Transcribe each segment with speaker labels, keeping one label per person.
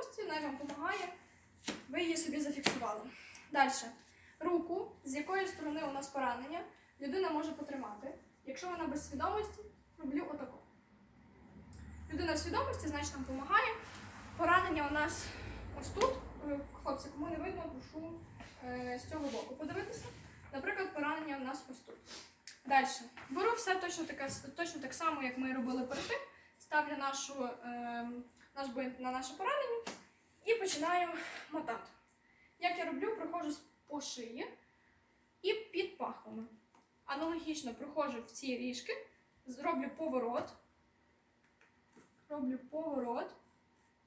Speaker 1: вона вам допомагає. Ви її собі зафіксували. Далі. Руку, з якої сторони у нас поранення, людина може потримати. Якщо вона без свідомості, роблю отако. Людина в свідомості, значить нам допомагає. Поранення у нас ось тут. Е, Хлопці, кому не видно, прошу е, з цього боку подивитися. Наприклад, поранення у нас ось тут. Далі. Беру все точно, таке, точно так само, як ми робили перед тим. Ставлю нашу, е, наш бинт на наше поранення і починаю мотати. Як я роблю, проходжу по шиї і під пахвами. Аналогічно проходжу в ці ріжки, зроблю поворот. Роблю поворот.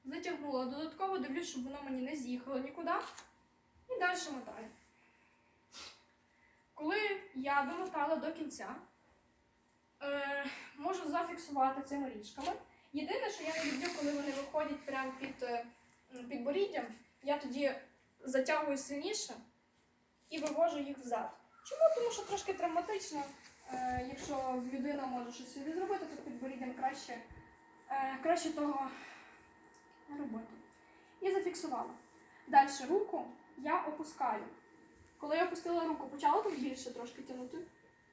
Speaker 1: Затягнула додатково, дивлюсь, щоб воно мені не з'їхало нікуди. І далі мотаю. Коли я домотала до кінця, е, можу зафіксувати цими ріжками. Єдине, що я не люблю, виходять прямо під е, підборіддям, я тоді затягую сильніше і вивожу їх взад. Чому? Тому що трошки травматично, е, якщо людина може щось собі зробити, то підборіддям краще, е, краще того робити. І зафіксувала. Далі руку я опускаю. Коли я опустила руку, почала тут більше трошки тягнути.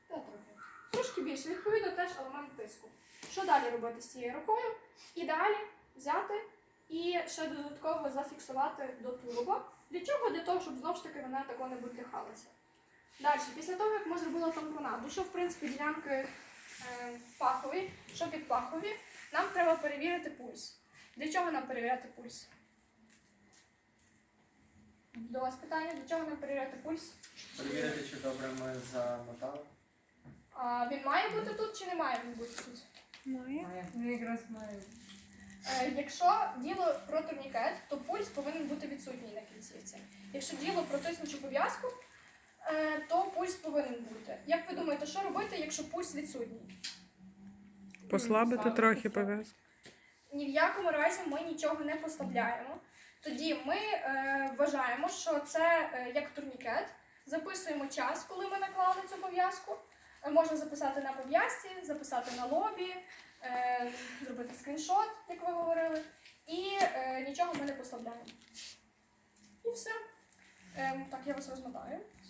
Speaker 1: Та трохи. Трошки більше. Відповідно, теж елемент тиску. Що далі робити з цією рукою? І далі взяти і ще додатково зафіксувати до тулуба. Для чого? Для того, щоб знову ж таки вона тако не будляхалася. Далі, після того, як ми зробили тампонаду, що в принципі ділянки е, пахові, що під пахові, нам треба перевірити пульс. Для чого нам перевіряти пульс? До вас питання, для чого нам перевіряти пульс?
Speaker 2: Перевірити, чи добре ми замотали.
Speaker 1: А, він має бути тут чи не має він бути тут?
Speaker 3: Ну, якраз маю.
Speaker 1: Е, якщо діло про турнікет, то пульс повинен бути відсутній на кінцівці. Якщо діло про тиснучу пов'язку, е, то пульс повинен бути. Як ви думаєте, що робити, якщо пульс відсутній?
Speaker 4: Послабити
Speaker 3: Слабити
Speaker 4: трохи пов'язку.
Speaker 1: Ні в якому разі ми нічого не поставляємо. Тоді ми е, вважаємо, що це е, як турнікет. Записуємо час, коли ми наклали цю пов'язку. Можна записати на пов'язці, записати на лобі, е, зробити скріншот, як ви говорили, і е, нічого ми не поставляємо. І все. Ем, так, я вас розмотаю.